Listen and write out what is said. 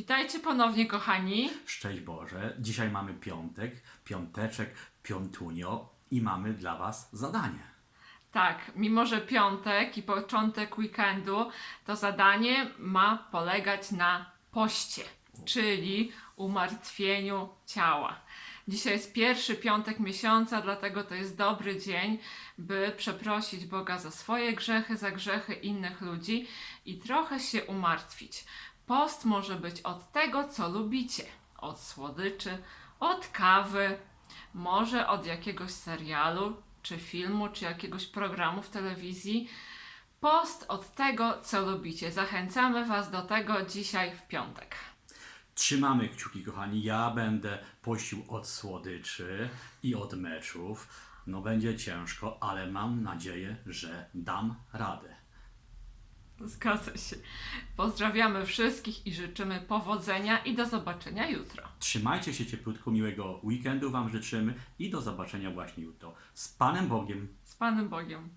Witajcie ponownie, kochani. Szczęść Boże. Dzisiaj mamy piątek, piąteczek, piątunio i mamy dla Was zadanie. Tak, mimo że piątek i początek weekendu, to zadanie ma polegać na poście, czyli umartwieniu ciała. Dzisiaj jest pierwszy piątek miesiąca, dlatego to jest dobry dzień, by przeprosić Boga za swoje grzechy, za grzechy innych ludzi i trochę się umartwić. Post może być od tego, co lubicie: od słodyczy, od kawy, może od jakiegoś serialu, czy filmu, czy jakiegoś programu w telewizji. Post od tego, co lubicie. Zachęcamy Was do tego dzisiaj w piątek. Trzymamy kciuki, kochani. Ja będę pościł od słodyczy i od meczów. No będzie ciężko, ale mam nadzieję, że dam radę. Zgadza się. Pozdrawiamy wszystkich i życzymy powodzenia i do zobaczenia jutro. Trzymajcie się cieplutko, miłego weekendu Wam życzymy i do zobaczenia właśnie jutro. Z Panem Bogiem. Z Panem Bogiem.